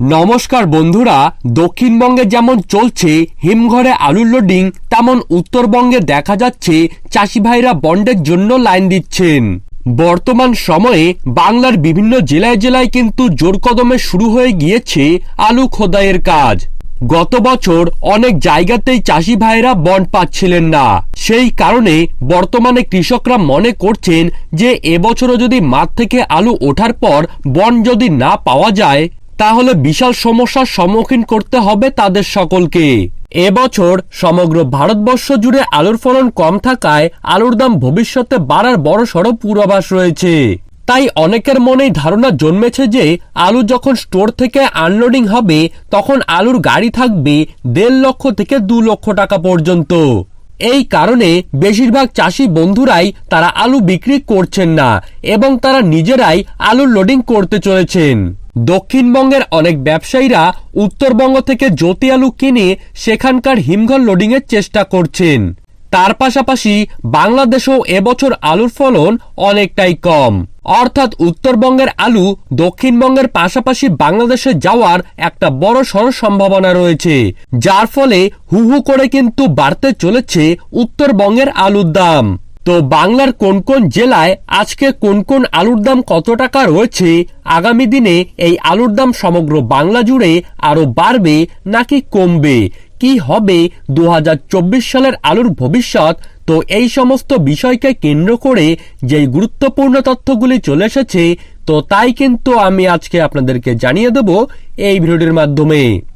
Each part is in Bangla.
নমস্কার বন্ধুরা, দক্ষিণবঙ্গে যেমন চলছে হিমঘরে আলুর লোডিং তেমন উত্তরবঙ্গে দেখা যাচ্ছে চাষি ভাইরা বন্ডের জন্য লাইন দিচ্ছেন। বর্তমান সময়ে বাংলার বিভিন্ন জেলায় জেলায় কিন্তু জোর কদমে শুরু হয়ে গিয়েছে আলু খোদাইয়ের কাজ। গত বছর অনেক জায়গাতেই চাষি ভাইরা বন্ড পাচ্ছিলেন না। সেই কারণে বর্তমানে কৃষকরা মনে করছেন যে এবছরও যদি মাঠ থেকে আলু ওঠার পর বন্ড যদি না পাওয়া যায় তাহলে বিশাল সমস্যার সম্মুখীন করতে হবে তাদের সকলকে। এবছর সমগ্র ভারতবর্ষ জুড়ে আলুর ফলন কম থাকায় আলুর দাম ভবিষ্যতে বাড়ার বড় সড় পূর্বাভাস রয়েছে। তাই অনেকের মনেই ধারণা জন্মেছে যে আলু যখন স্টোর থেকে আনলোডিং হবে, তখন আলুর গাড়ি থাকবে দেড় লক্ষ থেকে দু লক্ষ টাকা পর্যন্ত। এই কারণে বেশিরভাগ চাষি বন্ধুরাই তারা আলু বিক্রি করছেন না, এবং তারা নিজেরাই আলুর লোডিং করতে চলেছেন। দক্ষিণবঙ্গের অনেক ব্যবসায়ীরা উত্তরবঙ্গ থেকে জ্যোতি আলু কিনে সেখানকার হিমঘর লোডিংয়ের চেষ্টা করছেন। তার পাশাপাশি বাংলাদেশেও এবছর আলুর ফলন অনেকটাই কম। অর্থাৎ উত্তরবঙ্গের আলু দক্ষিণবঙ্গের পাশাপাশি বাংলাদেশে যাওয়ার একটা বড় সড় সম্ভাবনা রয়েছে, যার ফলে হু হু করে কিন্তু বাড়তে চলেছে উত্তরবঙ্গের আলুর দাম। তো বাংলার কোন কোন জেলায় আজকে কোন কোন আলুর দাম কত টাকা রয়েছে? আগামী দিনে এই আলুর দাম সমগ্র বাংলা জুড়ে আরও বাড়বে নাকি কমবে? কি হবে দু হাজার চব্বিশ সালের আলুর ভবিষ্যৎ? তো এই সমস্ত বিষয়কে কেন্দ্র করে যেই গুরুত্বপূর্ণ তথ্যগুলি চলে এসেছে, তো তাই কিন্তু আমি আজকে আপনাদেরকে জানিয়ে দেব এই ভিডিওটির মাধ্যমে।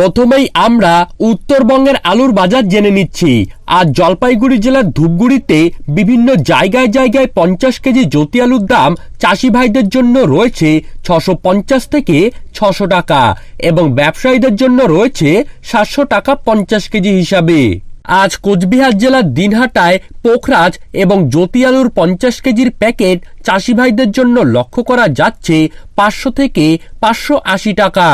প্রথমেই আমরা উত্তরবঙ্গের আলুর বাজার জেনে নিচ্ছি। আজ জলপাইগুড়ি জেলার ধূপগুড়িতে বিভিন্ন জায়গায় জায়গায় পঞ্চাশ কেজি জ্যোতি আলুর দাম চাষি ভাইদের জন্য রয়েছে ছশো পঞ্চাশ থেকে ছশো টাকা এবং ব্যবসায়ীদের জন্য রয়েছে সাতশো টাকা পঞ্চাশ কেজি হিসাবে। আজ কোচবিহার জেলার দিনহাটায় পোখরাজ এবং জ্যোতি আলুর পঞ্চাশ কেজির প্যাকেট চাষি ভাইদের জন্য লক্ষ্য করা যাচ্ছে পাঁচশো থেকে পাঁচশো আশি টাকা।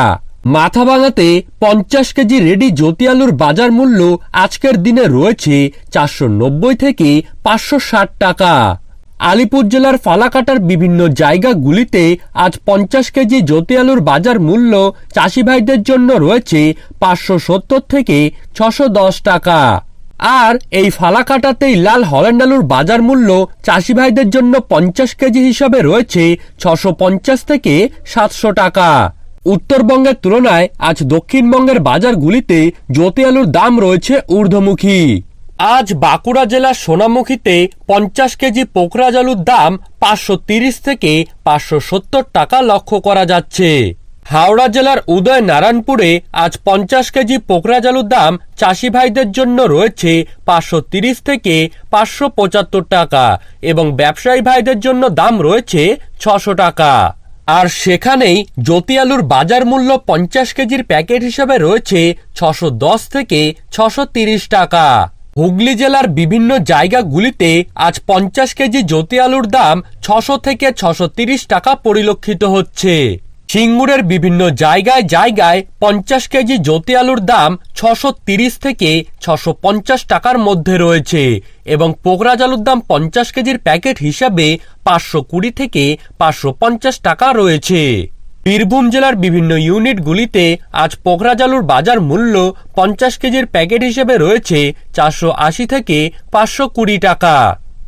মাথাভাঙাতে পঞ্চাশ কেজি রেডি জ্যোতি আলুর বাজার মূল্য আজকের দিনে রয়েছে চারশো নব্বই থেকে পাঁচশো ষাট টাকা। আলিপুর জেলার ফালাকাটার বিভিন্ন জায়গাগুলিতে আজ পঞ্চাশ কেজি জ্যোতি আলুর বাজার মূল্য চাষি ভাইদের জন্য রয়েছে পাঁচশো সত্তর থেকে ছশো দশ টাকা। আর এই ফালাকাটাতেই লাল হল্যান্ড আলুর বাজার মূল্য চাষি ভাইদের জন্য পঞ্চাশ কেজি হিসাবে রয়েছে ছশো পঞ্চাশ থেকে সাতশো টাকা। উত্তরবঙ্গের তুলনায় আজ দক্ষিণবঙ্গের বাজারগুলিতে জ্যোতি আলুর দাম রয়েছে ঊর্ধ্বমুখী। আজ বাঁকুড়া জেলার সোনামুখীতে পঞ্চাশ কেজি পোকরাজ আলুর দাম পাঁচশো তিরিশ থেকে পাঁচশো সত্তর টাকা লক্ষ্য করা যাচ্ছে। হাওড়া জেলার উদয় নারায়ণপুরে আজ পঞ্চাশ কেজি পোকরাজ আলুর দাম চাষি ভাইদের জন্য রয়েছে পাঁচশো তিরিশ থেকে পাঁচশো পঁচাত্তর টাকা এবং ব্যবসায়ী ভাইদের জন্য দাম রয়েছে ছশো টাকা। আর সেখানেই জ্যোতি আলুর বাজার মূল্য পঞ্চাশ কেজির প্যাকেট হিসেবে রয়েছে ছশো দশ থেকে ছশো তিরিশ টাকা। হুগলি জেলার বিভিন্ন জায়গাগুলিতে আজ পঞ্চাশ কেজি জ্যোতি আলুর দাম ছশো থেকে ছশো তিরিশ টাকা পরিলক্ষিত হচ্ছে। সিঙ্গুরের বিভিন্ন জায়গায় জায়গায় পঞ্চাশ কেজি জ্যোতি আলুর দাম ছশো তিরিশ থেকে ছশো পঞ্চাশ টাকার মধ্যে রয়েছে এবং পোকরাজ আলুর দাম পঞ্চাশ কেজির প্যাকেট হিসাবে পাঁচশো কুড়ি থেকে পাঁচশো পঞ্চাশ টাকা রয়েছে। বীরভূম জেলার বিভিন্ন ইউনিটগুলিতে আজ পোখরাজ আলুর বাজার মূল্য পঞ্চাশ কেজির প্যাকেট হিসেবে রয়েছে চারশো আশি থেকে পাঁচশো কুড়ি টাকা।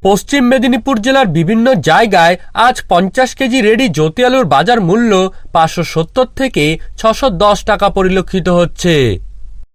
পশ্চিম মেদিনীপুর জেলার বিভিন্ন জায়গায় আজ পঞ্চাশ কেজি রেডি জ্যোতি আলুর বাজার মূল্য পাঁচশো সত্তর থেকে ছশো দশ টাকা পরিলক্ষিত হচ্ছে।